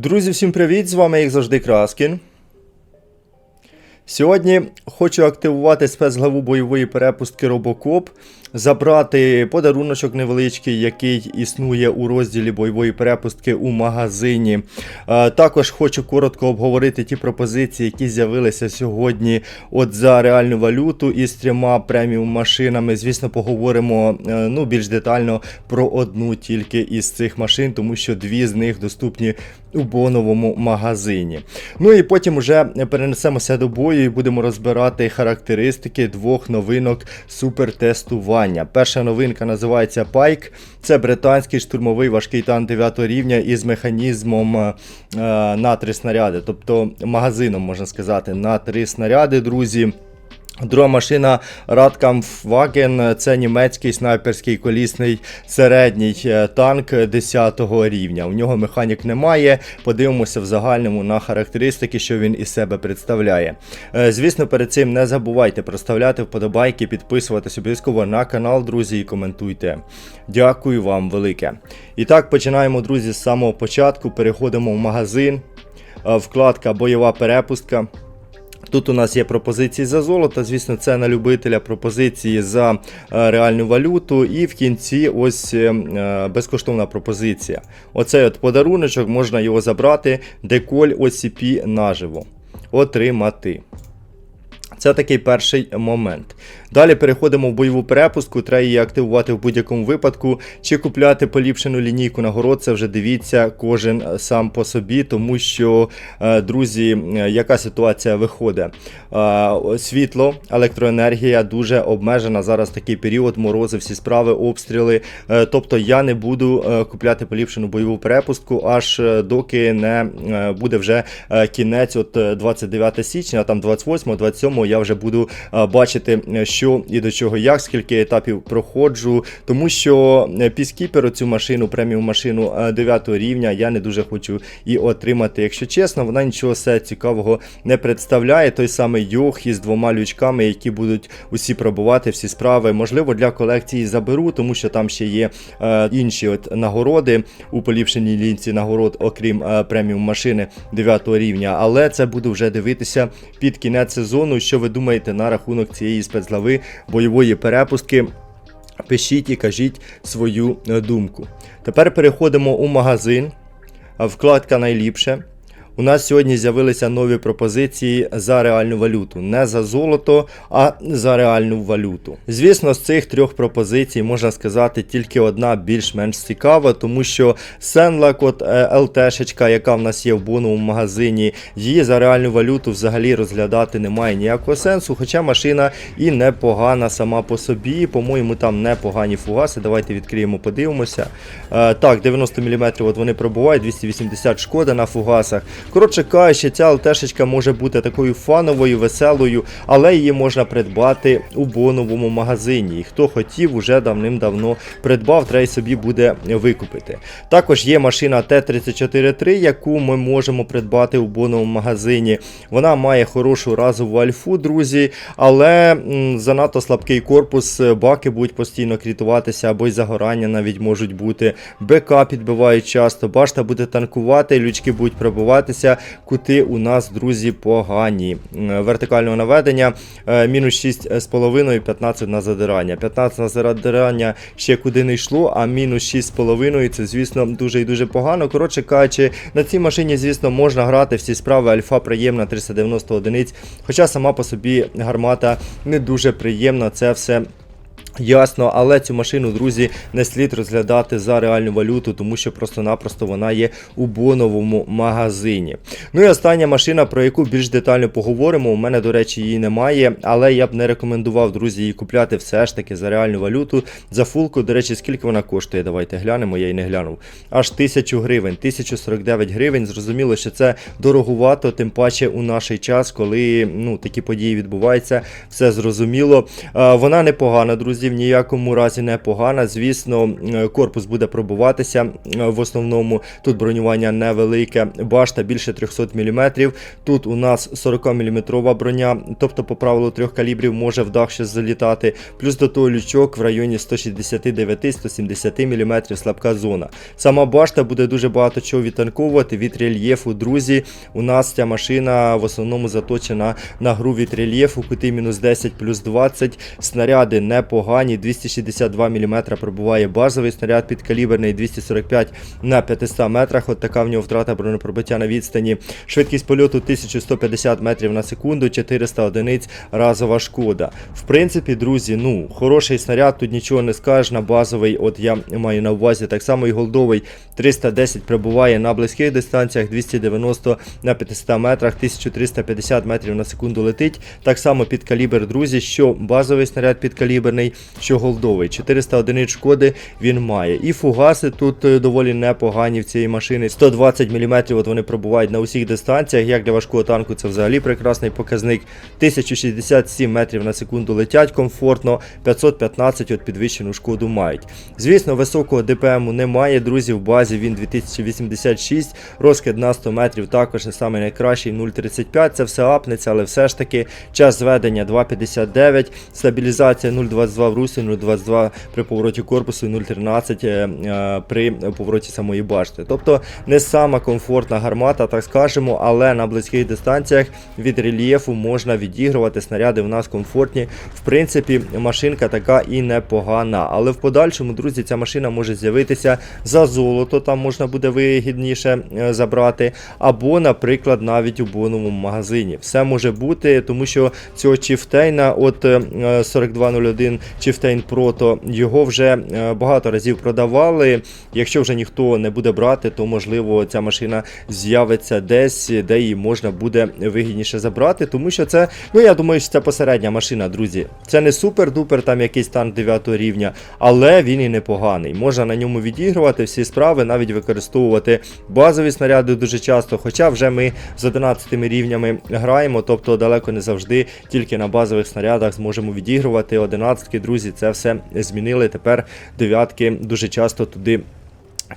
Друзі, всім привіт! З вами, як завжди, Краскін. Сьогодні хочу активувати спецглаву бойової перепустки Робокоп, забрати подаруночок невеличкий, який існує у розділі бойової перепустки у магазині. Е, Також хочу коротко обговорити ті пропозиції, які з'явилися сьогодні от за реальну валюту із трьома преміум машинами. Звісно, поговоримо е, ну, більш детально про одну тільки із цих машин, тому що дві з них доступні у боновому магазині. Ну і потім вже перенесемося до бою і будемо розбирати характеристики двох новинок супертестування. Перша новинка називається Pike. Це британський штурмовий важкий танк 9 рівня із механізмом е, на три снаряди, тобто магазином, можна сказати, на три снаряди, друзі. Друга машина Radkampfwagen, це німецький снайперський колісний середній е, танк 10 рівня. У нього механік немає. Подивимося в загальному на характеристики, що він із себе представляє. Е, Звісно, перед цим не забувайте проставляти вподобайки, підписуватись обов'язково на канал, друзі, і коментуйте. Дякую вам велике. І так, починаємо, друзі, з самого початку. Переходимо в магазин. Е, Вкладка бойова перепустка. Тут у нас є пропозиції за золото, звісно, це на любителя пропозиції за е, реальну валюту. І в кінці ось е, е, безкоштовна пропозиція. Оцей от подаруночок, можна його забрати, деколь OCP наживо. Отримати. Це такий перший момент. Далі переходимо в бойову перепустку, треба її активувати в будь-якому випадку. Чи купляти поліпшену лінійку нагород, це вже дивіться кожен сам по собі, тому що, е, друзі, е, яка ситуація виходить? Е, Світло, електроенергія дуже обмежена. Зараз такий період, морози, всі справи, обстріли. Е, Тобто я не буду е, купляти поліпшену бойову перепустку, аж е, доки не е, буде вже е, кінець, от е, 29 січня, там 28, 27 я вже буду е, бачити, е, що і до чого, як, скільки етапів проходжу. Тому що е, Peacekeeper, цю машину, преміум машину е, 9 рівня, я не дуже хочу і отримати. Якщо чесно, вона нічого все цікавого не представляє. Той самий Йох із двома лючками, які будуть усі пробувати, всі справи. Можливо, для колекції заберу, тому що там ще є е, інші от нагороди у поліпшеній лінці нагород, окрім е, преміум машини 9 рівня. Але це буду вже дивитися під кінець сезону. Що ви думаєте на рахунок цієї спецглави бойової перепустки? Пишіть і кажіть свою думку. Тепер переходимо у магазин. Вкладка найліпше. У нас сьогодні з'явилися нові пропозиції за реальну валюту. Не за золото, а за реальну валюту. Звісно, з цих трьох пропозицій можна сказати тільки одна більш-менш цікава, тому що Сенлак, от е, ЛТшечка, яка в нас є в боновому магазині, її за реальну валюту взагалі розглядати немає ніякого сенсу. Хоча машина і непогана сама по собі. По-моєму, там непогані фугаси. Давайте відкриємо, подивимося. Е, так, 90 мм от вони пробувають, 280 шкода на фугасах. Коротше кажучи, ця ЛТшечка може бути такою фановою, веселою, але її можна придбати у боновому магазині. І хто хотів, уже давним-давно придбав, треба й собі буде викупити. Також є машина Т-34-3, яку ми можемо придбати у боновому магазині. Вона має хорошу разову альфу, друзі, але м, занадто слабкий корпус, баки будуть постійно крітуватися, або й загорання навіть можуть бути. БК підбивають часто, башта буде танкувати, лючки будуть пробиватися. Кути у нас, друзі, погані. Вертикального наведення е, мінус 6,5, 15 на задирання. 15 на задирання ще куди не йшло, а мінус 6,5 це, звісно, дуже і дуже погано. Коротше кажучи, на цій машині, звісно, можна грати всі справи. Альфа приємна 390 одиниць. Хоча сама по собі гармата не дуже приємна. Це все. Ясно, але цю машину, друзі, не слід розглядати за реальну валюту, тому що просто-напросто вона є у боновому магазині. Ну і остання машина, про яку більш детально поговоримо. У мене, до речі, її немає, але я б не рекомендував, друзі, її купляти все ж таки за реальну валюту. За фулку, до речі, скільки вона коштує? Давайте глянемо, я й не глянув. Аж 1000 гривень, 1049 гривень. Зрозуміло, що це дороговато, тим паче у наш час, коли ну, такі події відбуваються, все зрозуміло. Вона непогана, друзі. Друзі, в ніякому разі не погана. Звісно, е, корпус буде пробуватися е, в основному. Тут бронювання невелике, башта більше 300 мм. Тут у нас 40 мм броня, тобто по правилу трьох калібрів може в дах ще залітати. Плюс до того лючок в районі 169-170 мм слабка зона. Сама башта буде дуже багато чого відтанковувати від рельєфу. Друзі, у нас ця машина в основному заточена на гру від рельєфу, кути мінус 10 плюс 20. Снаряди непогані, 262 мм пробуває базовий снаряд підкаліберний, 245 на 500 метрах. От така в нього втрата бронепробиття на відстані. Швидкість польоту 1150 метрів на секунду, 400 одиниць разова шкода. В принципі, друзі, ну, хороший снаряд, тут нічого не скажеш на базовий, от я маю на увазі. Так само і голдовий 310 прибуває на близьких дистанціях, 290 на 500 метрах, 1350 метрів на секунду летить. Так само під калібр, друзі, що базовий снаряд підкаліберний, що голдовий. 400 одиниць шкоди він має. І фугаси тут е, доволі непогані в цієї машини. 120 мм от вони пробувають на усіх дистанціях. Як для важкого танку, це взагалі прекрасний показник. 1067 метрів на секунду летять комфортно, 515 от підвищену шкоду мають. Звісно, високого ДПМу немає, друзі. В базі він 2086, розкид на 100 метрів також не самий найкращий 0,35. Це все апнеться, але все ж таки час зведення 2,59, стабілізація 0,22 в русі, 0,22 при повороті корпусу, і 0,13 е, е, при повороті самої башти. Тобто не сама комфортна гармата, так скажемо, але на близьких дистанціях від рельєфу можна відігрувати. Снаряди в нас комфортні. В принципі, машинка така і непогана. Але в подальшому, друзі, ця машина може з'явитися за золото, там можна буде вигідніше е, забрати. Або, наприклад, навіть у боновому магазині. Все може бути, тому що цього Чіфтейна, от е, 4201 Chieftain Pro, то його вже е, багато разів продавали. Якщо вже ніхто не буде брати, то можливо ця машина з'явиться десь, де її можна буде вигідніше забрати. Тому що це, ну я думаю, що це посередня машина, друзі. Це не супер-дупер, там якийсь танк 9 рівня, але він і непоганий. Можна на ньому відігрувати всі справи, навіть використовувати базові снаряди дуже часто. Хоча вже ми з 11 рівнями граємо, тобто далеко не завжди тільки на базових снарядах зможемо відігрувати. 11 друзі, це все змінили. Тепер дев'ятки дуже часто туди.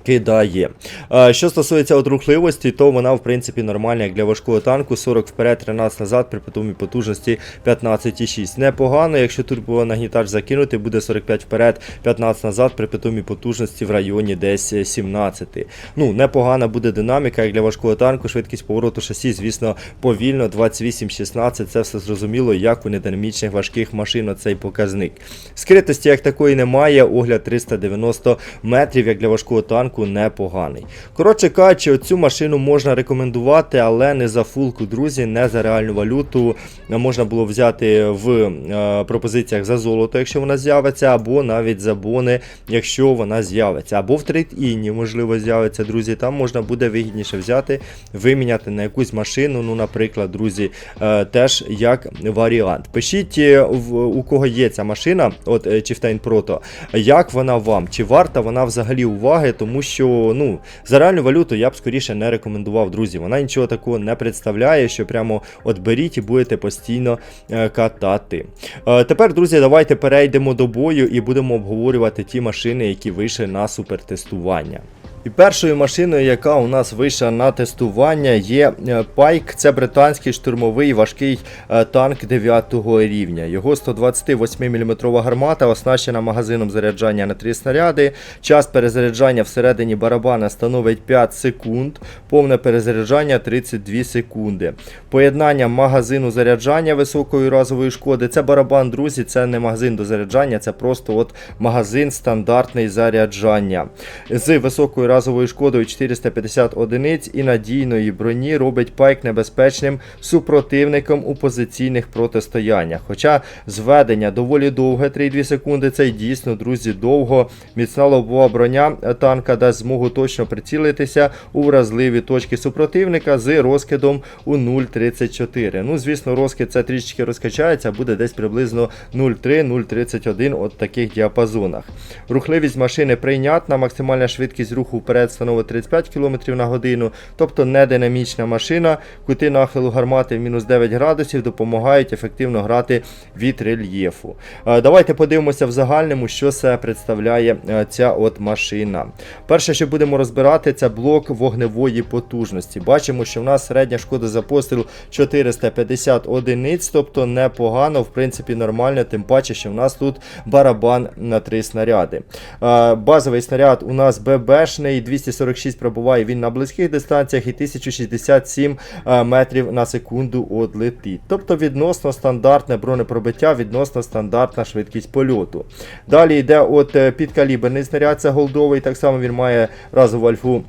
Кидає. Е, Що стосується от рухливості, то вона в принципі нормальна як для важкого танку. 40 вперед, 13 назад при питомій потужності 15,6. Непогано, якщо було закинути, буде 45 вперед, 15 назад при питомій потужності в районі десь 17. Ну, непогана буде динаміка, як для важкого танку, швидкість повороту шасі, звісно, повільно, 28-16. Це все зрозуміло, як у нединамічних важких машин оцей показник. Скритості як такої немає, огляд 390 метрів, як для важкого танку танку непоганий. Коротше кажучи, оцю машину можна рекомендувати, але не за фулку, друзі, не за реальну валюту. Можна було взяти в е, пропозиціях за золото, якщо вона з'явиться, або навіть за бони, якщо вона з'явиться. Або в трейд-іні, можливо, з'явиться, друзі. Там можна буде вигідніше взяти, виміняти на якусь машину, ну, наприклад, друзі, е, теж як варіант. Пишіть, е, у кого є ця машина, от Chieftain Proto, як вона вам, чи варта вона взагалі уваги, тому що ну, за реальну валюту я б скоріше не рекомендував, друзі. Вона нічого такого не представляє, що прямо от беріть і будете постійно е, катати. Е, тепер, друзі, давайте перейдемо до бою і будемо обговорювати ті машини, які вийшли на супертестування. І першою машиною, яка у нас вийшла на тестування, є е, Пайк. Це британський штурмовий важкий е, танк 9 рівня. Його 128-мм гармата, оснащена магазином заряджання на 3 снаряди. Час перезаряджання всередині барабана становить 5 секунд, повне перезаряджання 32 секунди. Поєднання магазину заряджання високої разової шкоди. Це барабан, друзі, це не магазин до заряджання, це просто от магазин стандартний заряджання. З високою разовою шкодою 450 одиниць і надійної броні робить пайк небезпечним супротивником у позиційних протистояннях. Хоча зведення доволі довге, 3-2 секунди, це й дійсно, друзі, довго. Міцна лобова броня танка дасть змогу точно прицілитися у вразливі точки супротивника з розкидом у 0,34. Ну, звісно, розкид це трішечки розкачається, буде десь приблизно 0,3-0,31 от таких діапазонах. Рухливість машини прийнятна, максимальна швидкість руху вперед становить 35 км на годину, тобто не динамічна машина. Кути нахилу гармати в мінус 9 градусів допомагають ефективно грати від рельєфу. Е, Давайте подивимося в загальному, що це представляє е, ця от машина. Перше, що будемо розбирати, це блок вогневої потужності. Бачимо, що в нас середня шкода за постріл 450 одиниць, тобто непогано, в принципі, нормально, тим паче, що в нас тут барабан на 3 снаряди. Е, Базовий снаряд у нас ББшний, 246 пробуває він на близьких дистанціях і 1067 е, метрів на секунду от летить. Тобто відносно стандартне бронепробиття, відносно стандартна швидкість польоту. Далі йде от е, підкаліберний снаряд, це голдовий, так само він має разову альфу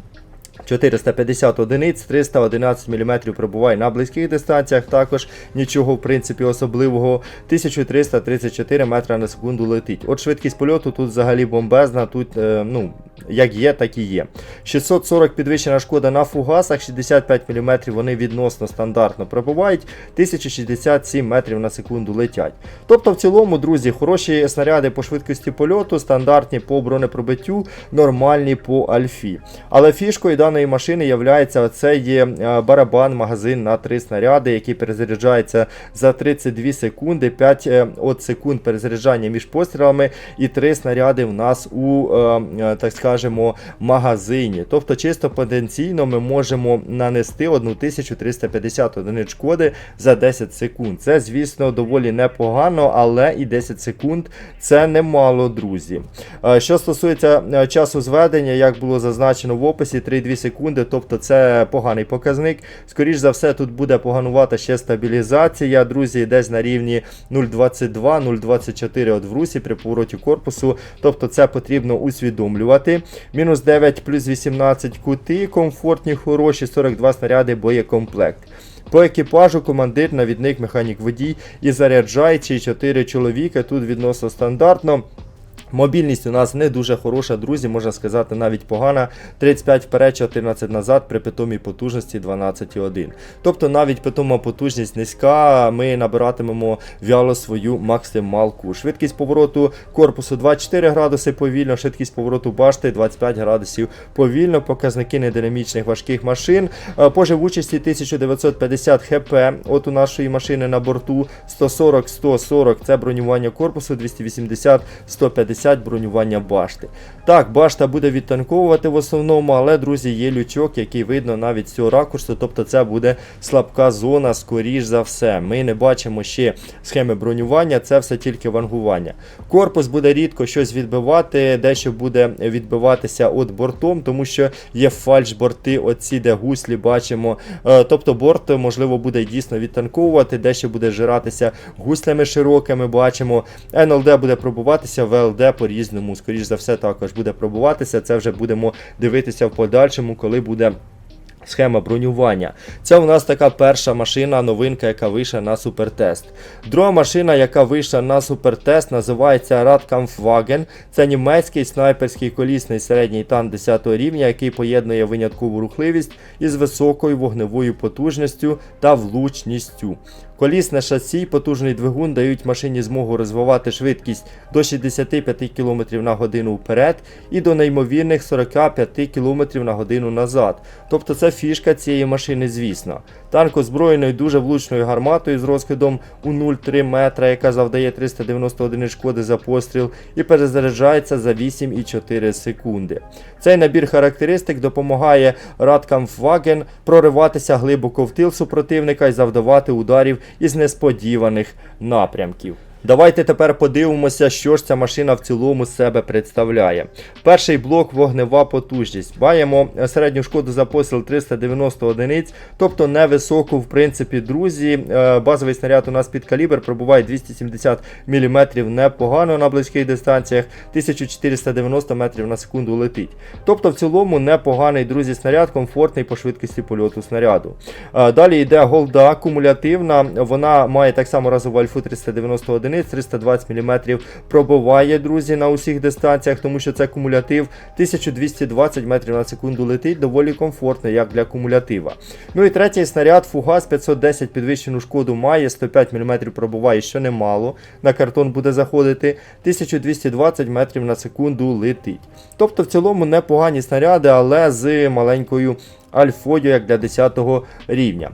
450 одиниць, 311 мм пробуває на близьких дистанціях, також нічого в принципі особливого. 1334 метра на секунду летить. От швидкість польоту тут взагалі бомбезна, тут е, ну, як є, так і є. 640 підвищена шкода на фугасах, 65 мм вони відносно стандартно пробувають, 1067 метрів на секунду летять. Тобто, в цілому, друзі, хороші снаряди по швидкості польоту, стандартні по бронепробиттю, нормальні по альфі. Але фішкою даної машини є оце є е, барабан, магазин на 3 снаряди, який перезаряджається за 32 секунди, 5 е, от секунд перезаряджання між пострілами і 3 снаряди в нас у, е, так скажемо, магазині. Тобто, чисто потенційно ми можемо нанести 1350 одиниць шкоди за 10 секунд. Це, звісно, доволі непогано, але і 10 секунд це немало, друзі. Що стосується часу зведення, як було зазначено в описі, 3-2 секунди, тобто це поганий показник. Скоріш за все, тут буде поганувати ще стабілізація, друзі, десь на рівні 0,22-0,24 от в русі при повороті корпусу. Тобто це потрібно усвідомлювати. Мінус 9 плюс 18 кути, комфортні, хороші, 42 снаряди, боєкомплект. По екіпажу командир, навідник, механік водій і заряджаючий 4 чоловіка. Тут відносно стандартно. Мобільність у нас не дуже хороша, друзі, можна сказати, навіть погана. 35 вперед, 14 назад при питомій потужності 12,1. Тобто навіть питома потужність низька, ми набиратимемо вяло свою максималку. Швидкість повороту корпусу 24 градуси повільно, швидкість повороту башти 25 градусів повільно, показники нединамічних важких машин. Е, По живучості 1950 хп. От у нашої машини на борту 140-140 це бронювання корпусу, 280-150 бронювання башти. Так, башта буде відтанковувати в основному, але, друзі, є лючок, який видно навіть з цього ракурсу, тобто це буде слабка зона, скоріш за все. Ми не бачимо ще схеми бронювання, це все тільки вангування. Корпус буде рідко щось відбивати, дещо буде відбиватися от бортом, тому що є фальш-борти, оці, де гуслі бачимо. Е, Тобто борт, можливо, буде дійсно відтанковувати, дещо буде жиратися гуслями широкими, бачимо. НЛД буде пробуватися, ВЛД по-різному, скоріш за все, також буде пробуватися. Це вже будемо дивитися в подальшому, коли буде. Схема бронювання. Це у нас така перша машина, новинка, яка вийшла на супертест. Друга машина, яка вийшла на супертест, називається Radkampfwagen. Це німецький снайперський колісний середній танк 10 рівня, який поєднує виняткову рухливість із високою вогневою потужністю та влучністю. Колісне шасі, потужний двигун дають машині змогу розвивати швидкість до 65 км на годину вперед і до неймовірних 45 км на годину назад. Тобто це фішка цієї машини, звісно. Танк озброєний дуже влучною гарматою з розкидом у 0,3 метра, яка завдає 391 шкоди за постріл і перезаряджається за 8,4 секунди. Цей набір характеристик допомагає Radkampfwagen прориватися глибоко в тил супротивника і завдавати ударів із несподіваних напрямків. Давайте тепер подивимося, що ж ця машина в цілому себе представляє. Перший блок вогнева потужність. Маємо середню шкоду за постріл 390 одиниць, тобто невисоку, в принципі, друзі. Е, Базовий снаряд у нас під калібр пробуває 270 мм непогано на близьких дистанціях, 1490 метрів на секунду летить. Тобто, в цілому непоганий, друзі, снаряд, комфортний по швидкості польоту снаряду. Е, Далі йде голда кумулятивна, вона має так само разову альфу 390 одиниць. Одиниць, 320 мм пробиває, друзі, на усіх дистанціях, тому що це кумулятив 1220 метрів на секунду летить, доволі комфортно, як для кумулятива. Ну і третій снаряд Фугас 510 підвищену шкоду має, 105 мм пробиває, що немало. На картон буде заходити, 1220 метрів на секунду летить. Тобто в цілому непогані снаряди, але з маленькою альфою, як для 10 рівня.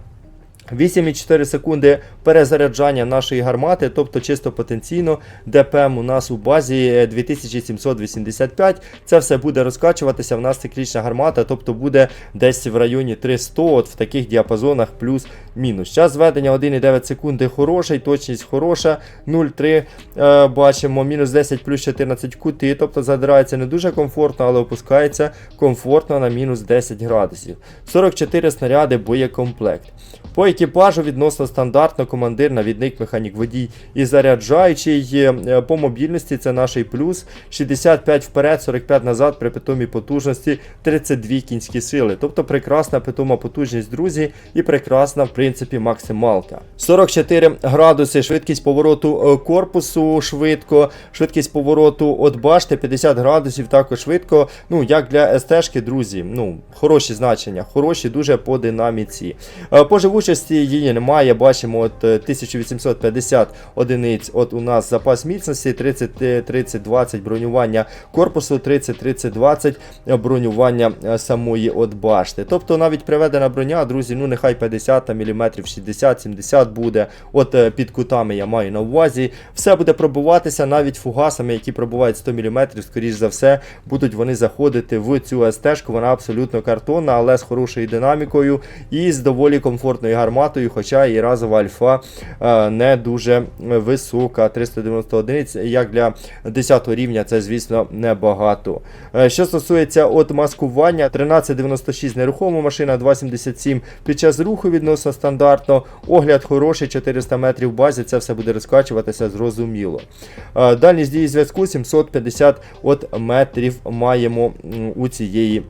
8,4 секунди перезаряджання нашої гармати, тобто чисто потенційно ДПМ у нас у базі е, 2785. Це все буде розкачуватися. В нас циклічна гармата, тобто буде десь в районі 300, от в таких діапазонах плюс-мінус. Час зведення 1,9 секунди хороший, точність хороша. 0,3 е, бачимо, мінус 10 плюс 14 кути, тобто задирається не дуже комфортно, але опускається комфортно на мінус 10 градусів. 44 снаряди боєкомплект. По екіпажу відносно стандартно командир, навідник, механік водій і заряджаючий. Е, По мобільності це наш плюс. 65 вперед, 45 назад при питомій потужності 32 кінські сили. Тобто прекрасна питома потужність, друзі, і прекрасна, в принципі, максималка. 44 градуси, швидкість повороту е, корпусу швидко, швидкість повороту от башти 50 градусів також швидко. Ну, як для СТ-шки, друзі, ну, хороші значення, хороші дуже по динаміці. Е, По живучості її немає. Бачимо от е, 1850 одиниць. От у нас запас міцності 30 е, 30 20 бронювання корпусу, 30 30 20 бронювання е, самої от башти. Тобто навіть приведена броня, друзі, ну нехай 50 мм 60-70 буде. От е, під кутами я маю на увазі. Все буде пробуватися навіть фугасами, які пробувають 100 мм, скоріш за все, будуть вони заходити в цю СТ-шку. Вона абсолютно картонна, але з хорошою динамікою і з доволі комфортною гарматою, хоча і разова альфа е, не дуже висока. 390 одиниць, як для 10 рівня, це, звісно, небагато. Е, Що стосується от маскування, 1396 нерухома машина, 277 під час руху відносно стандартно. Огляд хороший, 400 метрів в базі, це все буде розкачуватися зрозуміло. Е, Дальність дії зв'язку 750 от метрів маємо у цієї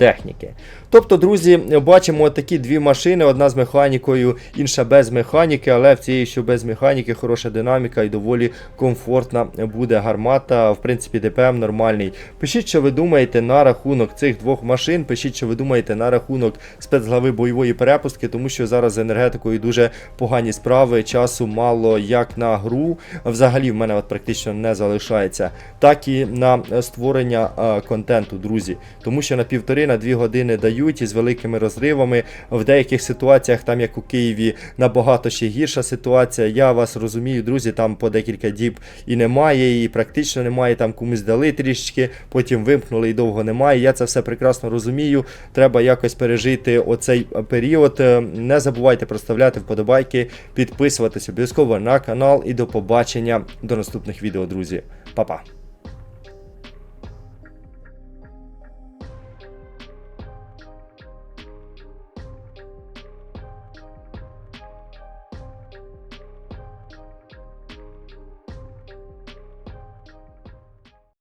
техніки. Тобто, друзі, бачимо такі дві машини: одна з механікою, інша без механіки, але в цієї, що без механіки, хороша динаміка і доволі комфортна буде гармата. В принципі, ДПМ нормальний. Пишіть, що ви думаєте на рахунок цих двох машин. Пишіть, що ви думаєте на рахунок спецглави бойової перепустки, тому що зараз з енергетикою дуже погані справи. Часу мало як на гру. Взагалі в мене от практично не залишається, так і на створення контенту, друзі. Тому що на півтори на дві години дають із великими розривами. В деяких ситуаціях, там як у Києві, набагато ще гірша ситуація. Я вас розумію, друзі, там по декілька діб і немає, і практично немає. Там комусь дали трішечки, потім вимкнули і довго немає. Я це все прекрасно розумію. Треба якось пережити оцей період. Е, Не забувайте проставляти вподобайки, підписуватись обов'язково на канал і до побачення до наступних відео, друзі. Па-па.